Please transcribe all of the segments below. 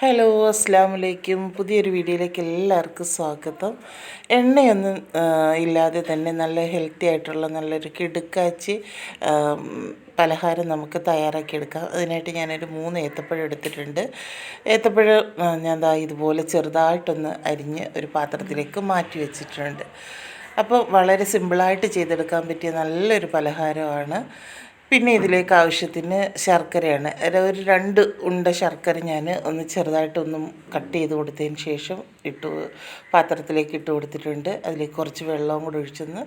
Hello അസ്സാം വലൈക്കും പുതിയൊരു വീഡിയോയിലേക്ക് എല്ലാവർക്കും സ്വാഗതം. എണ്ണയൊന്നും ഇല്ലാതെ തന്നെ നല്ല ഹെൽത്തി ആയിട്ടുള്ള നല്ലൊരു കിടുക്കാച്ചി പലഹാരം നമുക്ക് തയ്യാറാക്കിയെടുക്കാം. അതിനായിട്ട് ഞാനൊരു മൂന്ന് ഏത്തപ്പഴം എടുത്തിട്ടുണ്ട്. ഏത്തപ്പഴം ഞാൻ ദാ ഇതുപോലെ ചെറുതായിട്ടൊന്ന് അരിഞ്ഞ് ഒരു പാത്രത്തിലേക്ക് മാറ്റി വെച്ചിട്ടുണ്ട്. അപ്പോൾ വളരെ സിമ്പിളായിട്ട് ചെയ്തെടുക്കാൻ പറ്റിയ നല്ലൊരു പലഹാരമാണ് പിന്നെ ഇതിലേക്ക് ആവശ്യത്തിന് ശർക്കരയാണ്. ഒരു രണ്ട് ഉണ്ട ശർക്കര ഞാൻ ഒന്ന് ചെറുതായിട്ടൊന്നും കട്ട് ചെയ്ത് കൊടുത്തതിന് ശേഷം ഇട്ട് പാത്രത്തിലേക്ക് ഇട്ട് കൊടുത്തിട്ടുണ്ട്. അതിലേക്ക് കുറച്ച് വെള്ളവും കൂടെ ഒഴിച്ചൊന്ന്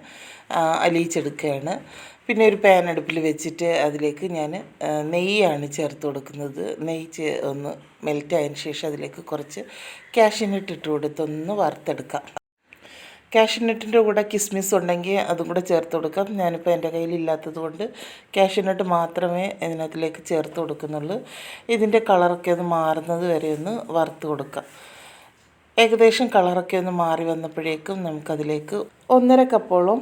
അലിയിച്ചെടുക്കുകയാണ്. പിന്നെ ഒരു പാൻ അടുപ്പിൽ വെച്ചിട്ട് അതിലേക്ക് ഞാൻ നെയ്യാണ് ചേർത്ത് കൊടുക്കുന്നത്. നെയ്യ് ഒന്ന് മെൽറ്റ് ആയതിന് ശേഷം അതിലേക്ക് കുറച്ച് ക്യാഷിനിട്ടിട്ട് കൊടുത്തൊന്ന് വറുത്തെടുക്കാം. കാഷ്യൂനട്ടിന്റെ കൂടെ കിസ്മിസ് ഉണ്ടെങ്കിൽ അതും കൂടെ ചേർത്ത് കൊടുക്കാം. ഞാനിപ്പോൾ എന്റെ കയ്യിൽ ഇല്ലാത്തത് കൊണ്ട് കാഷ്യൂനട്ട് മാത്രമേ ഇതിനകത്തിലേക്ക് ചേർത്ത് കൊടുക്കുന്നുള്ളൂ. ഇതിന്റെ കളറൊക്കെ ഒന്ന് മാറുന്നത് വരെ ഒന്ന് വറുത്ത് കൊടുക്കാം. ഏകദേശം കളറൊക്കെ ഒന്ന് മാറി വന്നപ്പോഴേക്കും നമുക്കതിലേക്ക് ഒന്നര കപ്പോളം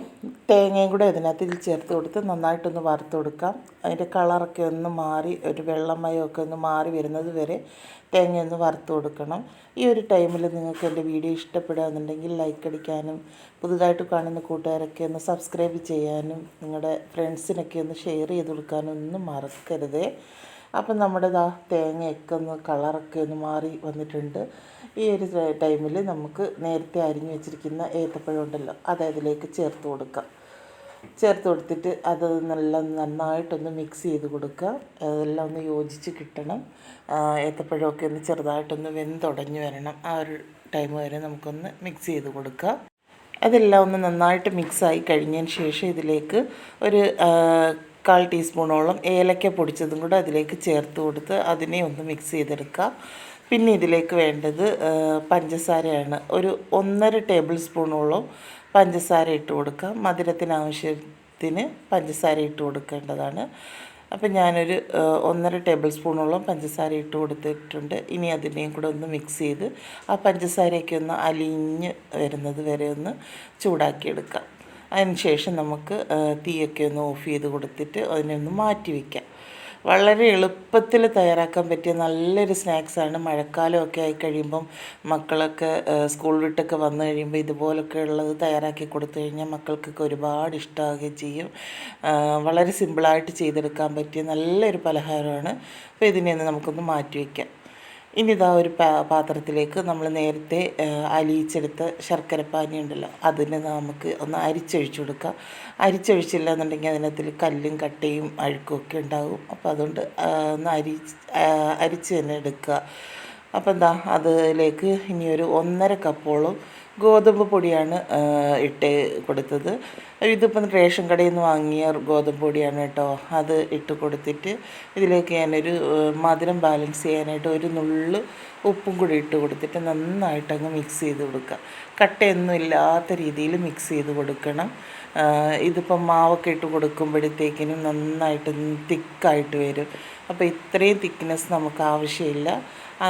തേങ്ങയും കൂടെ അതിനകത്ത് ചേർത്ത് കൊടുത്ത് നന്നായിട്ടൊന്ന് വറുത്ത് കൊടുക്കാം. അതിന്റെ കളറൊക്കെ ഒന്ന് മാറി ഒരു വെള്ളമയമൊക്കെ ഒന്ന് മാറി വരുന്നത് വരെ തേങ്ങയൊന്ന് വറുത്ത് കൊടുക്കണം. ഈ ഒരു ടൈമിൽ നിങ്ങൾക്ക് എന്റെ വീഡിയോ ഇഷ്ടപ്പെടുകയെന്നുണ്ടെങ്കിൽ ലൈക്ക് അടിക്കാനും പുതുതായിട്ട് കാണുന്ന കൂട്ടുകാരൊക്കെ ഒന്ന് സബ്സ്ക്രൈബ് ചെയ്യാനും നിങ്ങളുടെ ഫ്രണ്ട്സിനൊക്കെ ഒന്ന് ഷെയർ ചെയ്ത് കൊടുക്കാനും ഒന്നും മറക്കരുതേ. അപ്പം നമ്മുടെ ഇതാ തേങ്ങയൊക്കെ ഒന്ന് കളറൊക്കെ ഒന്ന് മാറി വന്നിട്ടുണ്ട്. ഈ ഒരു ടൈമിൽ നമുക്ക് നേരത്തെ അരിഞ്ഞു വെച്ചിരിക്കുന്ന ഏത്തപ്പഴം ഉണ്ടല്ലോ അത് അതിലേക്ക് ചേർത്ത് കൊടുക്കാം. ചേർത്ത് കൊടുത്തിട്ട് അത് നല്ല നന്നായിട്ടൊന്ന് മിക്സ് ചെയ്ത് കൊടുക്കുക. അതെല്ലാം ഒന്ന് യോജിച്ച് കിട്ടണം. ഏത്തപ്പഴമൊക്കെ ഒന്ന് ചെറുതായിട്ടൊന്ന് വെന്തുടഞ്ഞു വരണം. ആ ഒരു ടൈം വരെ നമുക്കൊന്ന് മിക്സ് ചെയ്ത് കൊടുക്കുക അതെല്ലാം ഒന്ന് നന്നായിട്ട് മിക്സായി കഴിഞ്ഞതിന് ശേഷം ഇതിലേക്ക് ഒരു കാൽ ടീസ്പൂണോളം ഏലക്ക പൊടിച്ചതും കൂടെ അതിലേക്ക് ചേർത്ത് കൊടുത്ത് അതിനെ ഒന്ന് മിക്സ് ചെയ്തെടുക്കുക പിന്നെ ഇതിലേക്ക് വേണ്ടത് പഞ്ചസാരയാണ്. ഒരു ഒന്നര ടേബിൾ സ്പൂണോളം പഞ്ചസാര ഇട്ട് കൊടുക്കുക മധുരത്തിന് ആവശ്യത്തിന് പഞ്ചസാര ഇട്ട് കൊടുക്കേണ്ടതാണ്. അപ്പം ഞാനൊരു ഒന്നര ടേബിൾ സ്പൂണോളം പഞ്ചസാര ഇട്ട് കൊടുത്തിട്ടുണ്ട്. ഇനി അതിനെയും കൂടെ ഒന്ന് മിക്സ് ചെയ്ത് ആ പഞ്ചസാരയൊക്കെ ഒന്ന് അലിഞ്ഞ് വരുന്നത് വരെ ഒന്ന് ചൂടാക്കിയെടുക്കാം. അതിന് ശേഷം നമുക്ക് തീയൊക്കെ ഒന്ന് ഓഫ് ചെയ്ത് കൊടുത്തിട്ട് അതിനെ ഒന്ന് മാറ്റി വയ്ക്കാം വളരെ എളുപ്പത്തിൽ തയ്യാറാക്കാൻ പറ്റിയ നല്ലൊരു സ്നാക്സാണ്. മഴക്കാലമൊക്കെ ആയി കഴിയുമ്പം മക്കളൊക്കെ സ്കൂൾ വിട്ടൊക്കെ വന്നു കഴിയുമ്പോൾ ഇതുപോലൊക്കെ ഉള്ളത് തയ്യാറാക്കി കൊടുത്തു കഴിഞ്ഞാൽ മക്കൾക്കൊക്കെ ഒരുപാട് ഇഷ്ടമാകുകയും ചെയ്യും. വളരെ സിമ്പിളായിട്ട് ചെയ്തെടുക്കാൻ പറ്റിയ നല്ലൊരു പലഹാരമാണ്. അപ്പോൾ ഇതിനെ ഒന്ന് നമുക്കൊന്ന് മാറ്റി വയ്ക്കാം ഇനി ഇതാ ഒരു പാത്രത്തിലേക്ക് നമ്മൾ നേരത്തെ അലിയിച്ചെടുത്ത ശർക്കരപ്പാനി ഉണ്ടല്ലോ അതിനെ നമുക്ക് ഒന്ന് അരിച്ചൊഴിച്ചു കൊടുക്കാം. അരിച്ചൊഴിച്ചില്ല എന്നുണ്ടെങ്കിൽ അതിനകത്തിൽ കല്ലും കട്ടയും അഴുക്കും ഒക്കെ ഉണ്ടാകും അപ്പോൾ അതുകൊണ്ട് ഒന്ന് അരി അരിച്ച് തന്നെ എടുക്കുക. അപ്പോൾ എന്താ അതിലേക്ക് ഇനി ഒരു ഒന്നര കപ്പോളം ഗോതമ്പ് പൊടിയാണ് ഇട്ട് കൊടുത്തത്. ഇതിപ്പം റേഷൻ കടയിൽ നിന്ന് വാങ്ങിയ ഗോതമ്പ് പൊടിയാണ് കേട്ടോ. അത് ഇട്ട് കൊടുത്തിട്ട് ഇതിലേക്ക് ഞാനൊരു മധുരം ബാലൻസ് ചെയ്യാനായിട്ട് ഒരു നുള്ള് ഉപ്പും കൂടി ഇട്ട് കൊടുത്തിട്ട് നന്നായിട്ടങ്ങ് മിക്സ് ചെയ്ത് കൊടുക്കുക. കട്ടയൊന്നും ഇല്ലാത്ത രീതിയിൽ മിക്സ് ചെയ്ത് കൊടുക്കണം. ഇതിപ്പം മാവൊക്കെ ഇട്ട് കൊടുക്കുമ്പോഴത്തേക്കിനും നന്നായിട്ട് തിക്കായിട്ട് വരും. അപ്പോൾ ഇത്രയും തിക്നെസ് നമുക്ക് ആവശ്യമില്ല.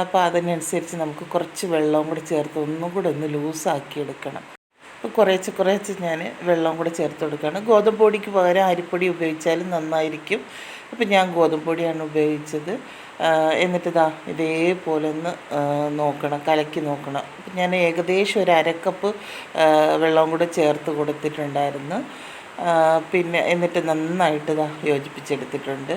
അപ്പോൾ അതിനനുസരിച്ച് നമുക്ക് കുറച്ച് വെള്ളവും കൂടി ചേർത്ത് ഒന്നും കൂടെ ഒന്ന് ലൂസാക്കി എടുക്കണം. അപ്പോൾ കുറേച്ച് കുറേച്ച് ഞാൻ വെള്ളം കൂടെ ചേർത്ത് കൊടുക്കുകയാണ്. ഗോതമ്പ് പൊടിക്ക് പകരം അരിപ്പൊടി ഉപയോഗിച്ചാലും നന്നായിരിക്കും. അപ്പോൾ ഞാൻ ഗോതമ്പ് പൊടിയാണ് ഉപയോഗിച്ചത്. എന്നിട്ട് ഇതാ ഇതേപോലെ ഒന്ന് നോക്കണം കലക്കി നോക്കണം. അപ്പം ഞാൻ ഏകദേശം ഒരു അരക്കപ്പ് വെള്ളം കൂടെ ചേർത്ത് കൊടുത്തിട്ടുണ്ടായിരുന്നു. പിന്നെ എന്നിട്ട് നന്നായിട്ട് ഇതാ യോജിപ്പിച്ചെടുത്തിട്ടുണ്ട്.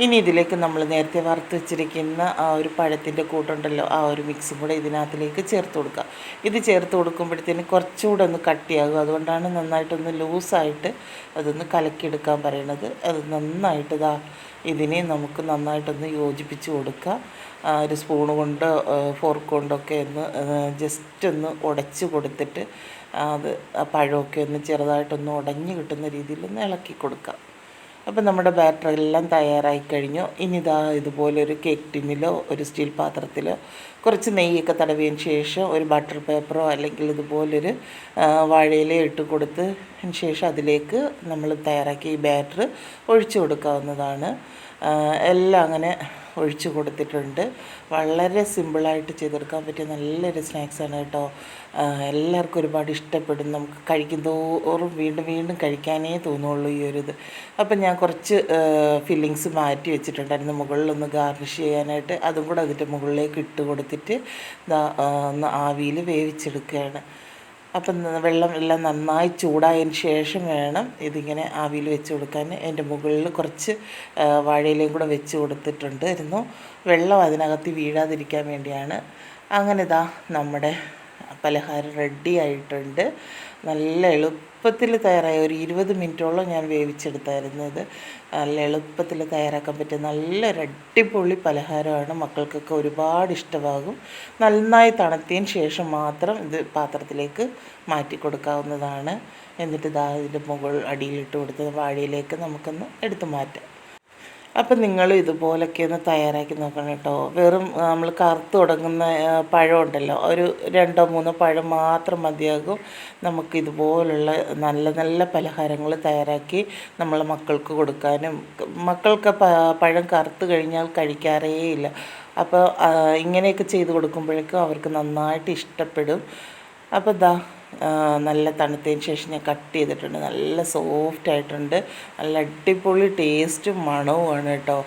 ഇനി ഇതിലേക്ക് നമ്മൾ നേരത്തെ വറുത്ത് വെച്ചിരിക്കുന്ന ആ ഒരു പഴത്തിന്റെ കൂട്ടുണ്ടല്ലോ ആ ഒരു മിക്സും കൂടെ ഇതിനകത്തിലേക്ക് ചേർത്ത് കൊടുക്കുക. ഇത് ചേർത്ത് കൊടുക്കുമ്പോഴത്തേന് കുറച്ചുകൂടെ ഒന്ന് കട്ടിയാകും. അതുകൊണ്ടാണ് നന്നായിട്ടൊന്ന് ലൂസായിട്ട് അതൊന്ന് കലക്കിയെടുക്കാൻ പറയണത്. അത് നന്നായിട്ട് ഇതാ ഇതിനെ നമുക്ക് നന്നായിട്ടൊന്ന് യോജിപ്പിച്ച് കൊടുക്കുക. ഒരു സ്പൂൺ കൊണ്ട് ഫോർക്ക് കൊണ്ടൊക്കെ ഒന്ന് ജസ്റ്റ് ഒന്ന് ഉടച്ച് കൊടുത്തിട്ട് അത് പഴമൊക്കെ ഒന്ന് ചെറുതായിട്ടൊന്ന് ഉടഞ്ഞു കിട്ടുന്ന രീതിയിൽ ഒന്ന് ഇളക്കി കൊടുക്കാം അപ്പം നമ്മുടെ ബാറ്റർ എല്ലാം തയ്യാറായി കഴിഞ്ഞു ഇനി ഇതാ ഇതുപോലൊരു കേക്ക് ടിന്നിലോ ഒരു സ്റ്റീൽ പാത്രത്തിലോ കുറച്ച് നെയ്യൊക്കെ തടവിയതിന് ശേഷം ഒരു ബട്ടർ പേപ്പറോ അല്ലെങ്കിൽ ഇതുപോലൊരു വാഴയില ഇട്ട് കൊടുത്ത് അതിന് ശേഷം അതിലേക്ക് നമ്മൾ തയ്യാറാക്കിയ ഈ ബാറ്റർ ഒഴിച്ചു കൊടുക്കാവുന്നതാണ്. എല്ലാം അങ്ങനെ ഒഴിച്ചു കൊടുത്തിട്ടുണ്ട്. വളരെ സിമ്പിളായിട്ട് ചെയ്തെടുക്കാൻ പറ്റിയ നല്ലൊരു സ്നാക്സാണ് കേട്ടോ. എല്ലാവർക്കും ഒരുപാട് ഇഷ്ടപ്പെടും നമുക്ക് കഴിക്കും തോറും വീണ്ടും വീണ്ടും കഴിക്കാനേ തോന്നുള്ളൂ ഈ ഒരു ഇത്. അപ്പം ഞാൻ കുറച്ച് ഫില്ലിങ്സ് മാറ്റി വെച്ചിട്ടുണ്ടായിരുന്നു. മുകളിലൊന്ന് ഗാർണിഷ് ചെയ്യാനായിട്ട് അതും കൂടെ അതിന്റെ മുകളിലേക്ക് ഇട്ട് കൊടുത്തിട്ട് ഒന്ന് ആവിയിൽ വേവിച്ചെടുക്കുകയാണ്. അപ്പം വെള്ളം എല്ലാം നന്നായി ചൂടായതിന് ശേഷം വേണം ഇതിങ്ങനെ ആവിയിൽ വെച്ച് കൊടുക്കാൻ. എന്റെ മുകളിൽ കുറച്ച് വാഴയിലയും കൂടെ വെച്ച് കൊടുത്തിട്ടുണ്ടായിരുന്നു. വെള്ളം അതിനകത്ത് വീഴാതിരിക്കാൻ വേണ്ടിയാണ്. അങ്ങനെ ഇതാ നമ്മുടെ പലഹാരം റെഡി ആയിട്ടുണ്ട്. നല്ല എളുപ്പത്തിൽ തയ്യാറായ. ഒരു ഇരുപത് മിനിറ്റോളം ഞാൻ വേവിച്ചെടുത്തായിരുന്നു ഇത്. നല്ല എളുപ്പത്തിൽ തയ്യാറാക്കാൻ പറ്റിയ നല്ലൊരു അടിപൊളി പലഹാരമാണ്. മക്കൾക്കൊക്കെ ഒരുപാട് ഇഷ്ടമാകും. നന്നായി തണുത്തതിന് ശേഷം മാത്രം ഇത് പാത്രത്തിലേക്ക് മാറ്റി കൊടുക്കാവുന്നതാണ്. എന്നിട്ട് ഇതാ ഇതിന്റെ മുകൾ അടിയിലിട്ട് കൊടുത്ത് വാഴയിലേക്ക് നമുക്കൊന്ന് എടുത്തു മാറ്റാം. അപ്പം നിങ്ങൾ ഇതുപോലൊക്കെ ഒന്ന് തയ്യാറാക്കി നോക്കണം കേട്ടോ. വെറും നമ്മൾ കറുത്ത് തുടങ്ങുന്ന പഴമുണ്ടല്ലോ ഒരു രണ്ടോ മൂന്നോ പഴം മാത്രം മതിയാകും. നമുക്ക് ഇതുപോലുള്ള നല്ല നല്ല പലഹാരങ്ങൾ തയ്യാറാക്കി നമ്മൾ മക്കൾക്ക് കൊടുക്കാനും മക്കൾക്ക് പഴം കറുത്ത് കഴിഞ്ഞാൽ കഴിക്കാറേ ഇല്ല. അപ്പോൾ ഇങ്ങനെയൊക്കെ ചെയ്ത് കൊടുക്കുമ്പോഴേക്കും അവർക്ക് നന്നായിട്ട് ഇഷ്ടപ്പെടും. അപ്പോൾ ആ, നല്ല തണുത്തതിന് ശേഷം ഞാൻ കട്ട് ചെയ്തിട്ടുണ്ട്. നല്ല സോഫ്റ്റ് ആയിട്ടുണ്ട്. നല്ല അടിപൊളി ടേസ്റ്റും മണവുമാണ് കേട്ടോ.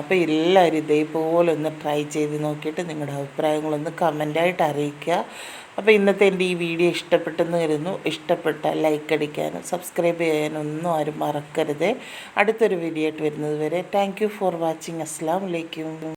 അപ്പോൾ എല്ലാവരും ഇതേപോലെ ഒന്ന് ട്രൈ ചെയ്ത് നോക്കിയിട്ട് നിങ്ങളുടെ അഭിപ്രായങ്ങളൊന്ന് കമന്റായിട്ട് അറിയിക്കുക. അപ്പോൾ ഇന്നത്തെ എന്റെ ഈ വീഡിയോ ഇഷ്ടപ്പെട്ടെന്ന് കരുതുന്നു. ഇഷ്ടപ്പെട്ട ലൈക്ക് അടിക്കാനും സബ്സ്ക്രൈബ് ചെയ്യാനും ഒന്നും ആരും മറക്കരുത്. അടുത്തൊരു വീഡിയോ ആയിട്ട് വരുന്നത് വരെ താങ്ക് ഫോർ വാച്ചിങ് അസ്സാം വലൈക്കും